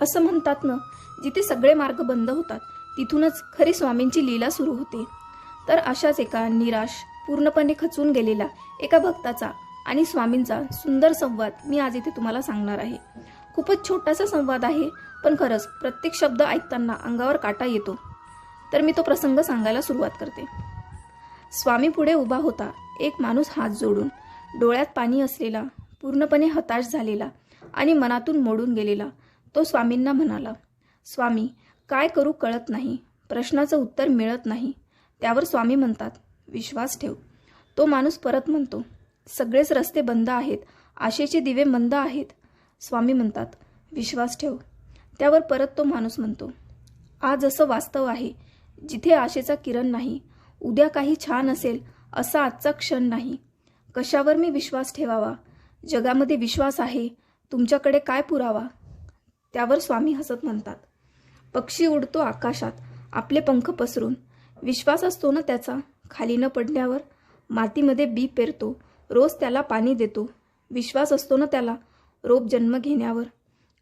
असं म्हणतात ना जिथे सगळे मार्ग बंद होतात तिथूनच खरी स्वामींची लीला सुरू होते. तर अशाच एका निराश पूर्णपणे खचून गेलेला एका भक्ताचा आणि स्वामींचा सुंदर संवाद मी आज इथे तुम्हाला सांगणार आहे. खूपच छोटासा संवाद आहे पण खरंच प्रत्येक शब्द ऐकताना अंगावर काटा येतो. तर मी तो प्रसंग सांगायला सुरुवात करते. स्वामी पुढे उभा होता एक माणूस हात जोडून डोळ्यात पाणी असलेला पूर्णपणे हताश झालेला आणि मनातून मोडून गेलेला तो स्वामींना म्हणाला स्वामी काय करू कळत नाही. प्रश्नाचं उत्तर मिळत नाही. त्यावर स्वामी म्हणतात विश्वास ठेव. तो माणूस परत म्हणतो सगळेच रस्ते बंद आहेत. आशेचे दिवे मंद आहेत. स्वामी म्हणतात विश्वास ठेव. त्यावर परत तो माणूस म्हणतो आज असं वास्तव आहे. जिथे आशेचा किरण नाही उद्या काही छान असेल असा आजचा क्षण नाही. कशावर मी विश्वास ठेवावा? जगामध्ये विश्वास आहे. तुमच्याकडे काय पुरावा? त्यावर स्वामी हसत म्हणतात. पक्षी उडतो आकाशात आपले पंख पसरून. विश्वास असतो ना त्याचा? खाली न पडल्यावर मातीमध्ये बी पेरतो. रोज त्याला पाणी देतो. विश्वास असतो ना त्याला? रोप जन्म घेण्यावर.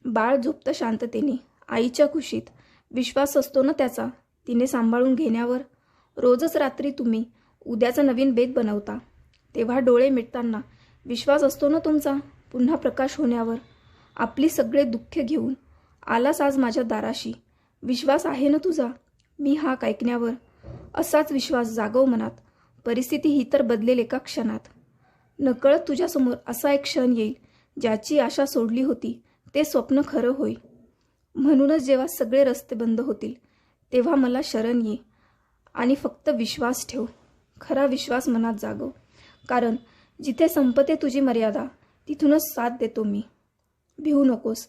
बाळ झोपतं शांततेने आईच्या खुशीत. विश्वास असतो ना त्याचा? तिने सांभाळून घेण्यावर. रोजच रात्री तुम्ही उद्याचा नवीन बेत बनवता. तेव्हा डोळे मिटताना विश्वास असतो ना तुमचा? पुन्हा प्रकाश होण्यावर. आपली सगळे दुःख घेऊन आलास आज माझ्या दाराशी. विश्वास आहे ना तुझा? मी हाक ऐकण्यावर. असाच विश्वास जागव मनात. परिस्थिती ही तर बदलेल एका क्षणात. नकळत तुझ्यासमोर असा एक क्षण येईल ज्याची आशा सोडली होती. ते स्वप्न खरं होईल. म्हणूनच जेव्हा सगळे रस्ते बंद होतील तेव्हा मला शरण ये. आणि फक्त विश्वास ठेव. खरा विश्वास मनात जागव. कारण जिथे संपते तुझी मर्यादा तिथूनच साथ देतो मी. भिवू नकोस.